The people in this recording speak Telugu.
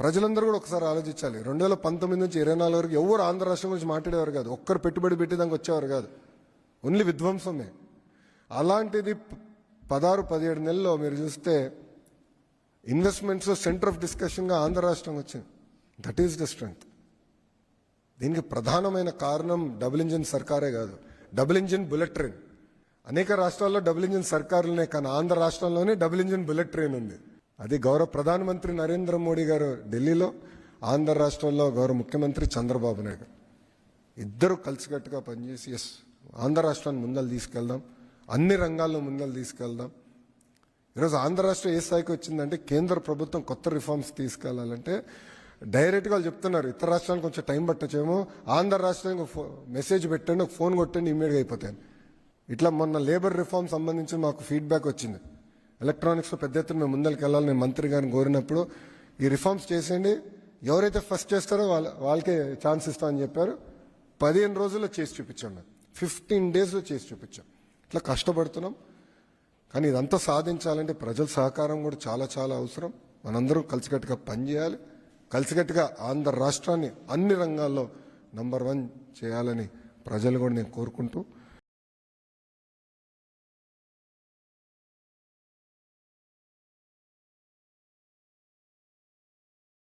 ప్రజలందరూ కూడా ఒకసారి ఆలోచించాలి. రెండు వేల పంతొమ్మిది నుంచి ఇరవై నాలుగు వరకు ఎవరు ఆంధ్ర రాష్ట్రం గురించి మాట్లాడేవారు కాదు. ఒక్కరు పెట్టుబడి పెట్టేదానికి వచ్చేవారు కాదు. ఓన్లీ విధ్వంసమే. అలాంటిది పదహారు పదిహేడు నెలల్లో మీరు చూస్తే ఇన్వెస్ట్మెంట్స్ సెంటర్ ఆఫ్ డిస్కషన్గా ఆంధ్ర రాష్ట్రం వచ్చింది. That is the strength. దీనికి ప్రధానమైన కారణం డబుల్ ఇంజిన్ సర్కారే కాదు. Double engine bullet train. అనేక రాష్ట్రాల్లో డబుల్ ఇంజిన్ సర్కారులున్నాయి కానీ ఆంధ్ర రాష్ట్రంలోనే డబుల్ ఇంజిన్ బుల్లెట్ ట్రైన్ ఉంది. అది గౌరవ ప్రధానమంత్రి నరేంద్ర మోడీ గారు ఢిల్లీలో ఆంధ్ర రాష్ట్రంలో గౌరవ ముఖ్యమంత్రి చంద్రబాబు నాయుడు. ఇద్దరు కలిసికట్టుగా పనిచేసి ఎస్ ఆంధ్ర రాష్ట్రాన్ని ముందలు తీసుకెళ్దాం అన్ని రంగాల్లో ముందలు తీసుకెళ్దాం. ఈరోజు ఆంధ్ర రాష్ట్రం ఏ స్థాయికి వచ్చిందంటే కేంద్ర ప్రభుత్వం కొత్త రిఫార్మ్స్ తీసుకెళ్ళాలంటే డైరెక్ట్గా వాళ్ళు చెప్తున్నారు ఇతర రాష్ట్రానికి కొంచెం టైం పట్టచ్చేమో ఆంధ్ర రాష్ట్రానికి మెసేజ్ పెట్టండి ఒక ఫోన్ కొట్టండి ఇమ్మీడియట్గా అయిపోతాయి ఇట్లా మొన్న లేబర్ రిఫార్మ్ సంబంధించి మాకు ఫీడ్బ్యాక్ వచ్చింది. ఎలక్ట్రానిక్స్లో పెద్ద ఎత్తున మేము ముందరికి వెళ్ళాలని నేను మంత్రి గారిని కోరినప్పుడు ఈ రిఫార్మ్స్ చేసేయండి. ఎవరైతే ఫస్ట్ చేస్తారో వాళ్ళ వాళ్ళకే ఛాన్స్ ఇస్తామని చెప్పారు. పదిహేను రోజుల్లో చేసి చూపించాం మేము. ఫిఫ్టీన్ డేస్లో చేసి చూపించాం. ఇట్లా కష్టపడుతున్నాం. కానీ ఇదంతా సాధించాలంటే ప్రజల సహకారం కూడా చాలా చాలా అవసరం. మనందరూ కలిసికట్టుగా పనిచేయాలి. కలిసికట్టుగా ఆంధ్ర రాష్ట్రాన్ని అన్ని రంగాల్లో నంబర్ వన్ చేయాలని ప్రజలు కూడా నేను కోరుకుంటూ